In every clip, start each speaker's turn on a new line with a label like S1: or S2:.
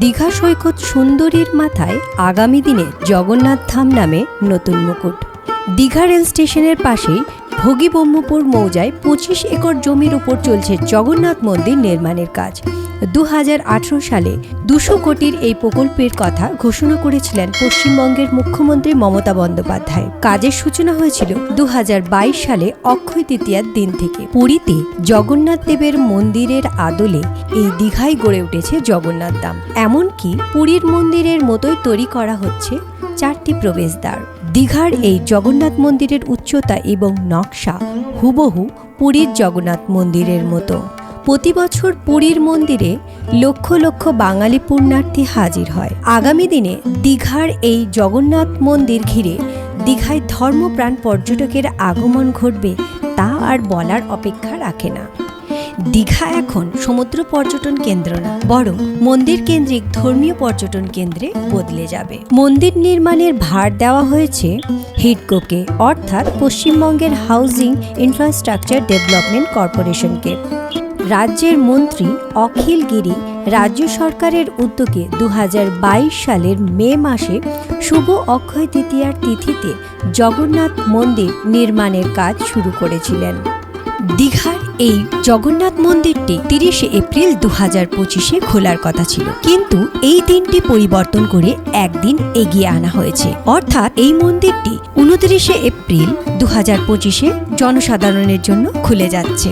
S1: দীঘা সৈকত সুন্দরীর মাথায় আগামী দিনে জগন্নাথ ধাম নামে নতুন মুকুট। দীঘা রেল স্টেশনের পাশেই ভোগী ব্রহ্মপুর মৌজায় পঁচিশ একর জমির উপর চলছে জগন্নাথ মন্দির নির্মাণের কাজ। দু হাজার আঠারো সালে দুশো কোটির এই প্রকল্পের কথা ঘোষণা করেছিলেন পশ্চিমবঙ্গের মুখ্যমন্ত্রী মমতা বন্দ্যোপাধ্যায়। কাজের সূচনা হয়েছিল দু হাজার বাইশ সালে অক্ষয় তৃতীয়ার দিন থেকে। পুরীতে জগন্নাথ দেবের মন্দিরের আদলে এই দীঘায় গড়ে উঠেছে জগন্নাথ ধাম। এমনকি পুরীর মন্দিরের মতোই তৈরি করা হচ্ছে চারটি প্রবেশদ্বার। দীঘার এই জগন্নাথ মন্দিরের উচ্চতা এবং নকশা হুবহু পুরীর জগন্নাথ মন্দিরের মতো। প্রতি বছর পুরীর মন্দিরে লক্ষ লক্ষ বাঙালি পুণ্যার্থী হাজির হয়। আগামী দিনে দীঘার এই জগন্নাথ মন্দির ঘিরে দীঘায় ধর্মপ্রাণ পর্যটকের আগমন ঘটবে তা আর বলার অপেক্ষা রাখে না। দীঘা এখন সমুদ্র পর্যটন কেন্দ্র না, বরং মন্দির কেন্দ্রিক ধর্মীয় পর্যটন কেন্দ্রে বদলে যাবে। মন্দির নির্মাণের ভার দেওয়া হয়েছে হিডকোকে অর্থাৎ পশ্চিমবঙ্গের হাউজিং ইনফ্রাস্ট্রাকচার ডেভেলপমেন্ট কর্পোরেশনকে। রাজ্যের মন্ত্রী অখিল গিরি রাজ্য সরকারের উদ্যোগে দু হাজার বাইশ সালের মে মাসে শুভ অক্ষয় তৃতীয়ার তিথিতে জগন্নাথ মন্দির নির্মাণের কাজ শুরু করেছিলেন। দীঘার এই জগন্নাথ মন্দিরটি তিরিশে এপ্রিল দু হাজার পঁচিশে খোলার কথা ছিল। কিন্তু এই দিনটি পরিবর্তন করে একদিন এগিয়ে আনা হয়েছে। অর্থাৎ এই মন্দিরটি উনত্রিশে এপ্রিল দু হাজার পঁচিশে জনসাধারণের জন্য খুলে যাচ্ছে।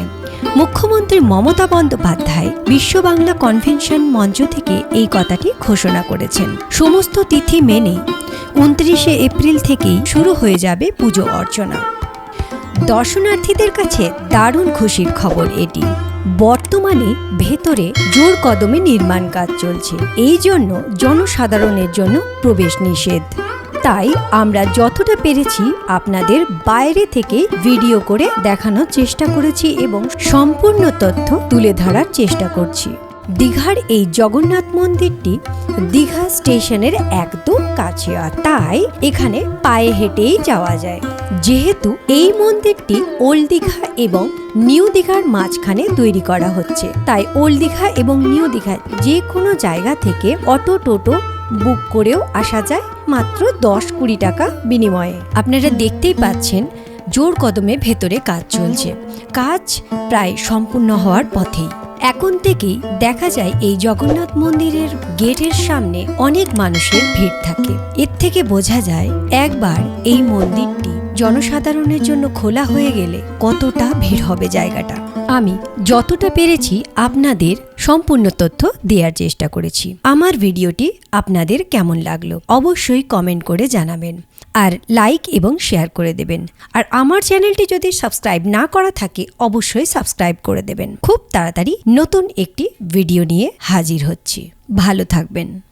S1: মুখ্যমন্ত্রী মমতা বন্দ্যোপাধ্যায় বিশ্ব বাংলা কনভেনশন মঞ্চ থেকে এই কথাটি ঘোষণা করেছেন। সমস্ত তিথি মেনে উনত্রিশে এপ্রিল থেকেই শুরু হয়ে যাবে পুজো অর্চনা। দর্শনার্থীদের কাছে দারুণ খুশির খবর এটি। বর্তমানে ভেতরে জোর কদমে নির্মাণ কাজ চলছে। এই জন্য জনসাধারণের জন্য প্রবেশ নিষেধ। তাই আমরা যতটা পেরেছি আপনাদের বাইরে থেকে ভিডিও করে দেখানোর চেষ্টা করেছি এবং সম্পূর্ণ তথ্য তুলে ধরার চেষ্টা করছি। দীঘার এই জগন্নাথ মন্দিরটি দীঘা স্টেশনের একদম কাছে। আর তাই এখানে পায়ে হেঁটেই যাওয়া যায়। যেহেতু এই মন্দিরটি ওল্ড দীঘা এবং নিউ দীঘার মাঝখানে তৈরি করা হচ্ছে। তাই ওল্ড দীঘা এবং নিউ দীঘা যে কোনো জায়গা থেকে অটো টোটো বুক করেও আসা যায় মাত্র দশ কুড়ি টাকা বিনিময়ে। আপনারা দেখতেই পাচ্ছেন জোর কদমে ভেতরে কাজ চলছে। কাজ প্রায় সম্পূর্ণ হওয়ার পথেই। এখন থেকেই দেখা যায় এই জগন্নাথ মন্দিরের গেটের সামনে অনেক মানুষের ভিড় থাকে। এর থেকে বোঝা যায় একবার এই মন্দিরটি জনসাধারণের জন্য খোলা হয়ে গেলে কতটা ভিড় হবে জায়গাটা। আমি যতটা পেরেছি আপনাদের সম্পূর্ণ তথ্য দেওয়ার চেষ্টা করেছি। আমার ভিডিওটি আপনাদের কেমন লাগল অবশ্যই কমেন্ট করে জানাবেন আর লাইক এবং শেয়ার করে দেবেন। আর আমার চ্যানেলটি যদি সাবস্ক্রাইব না করা থাকে অবশ্যই সাবস্ক্রাইব করে দেবেন। খুব তাড়াতাড়ি নতুন একটি ভিডিও নিয়ে হাজির হচ্ছি। ভালো থাকবেন।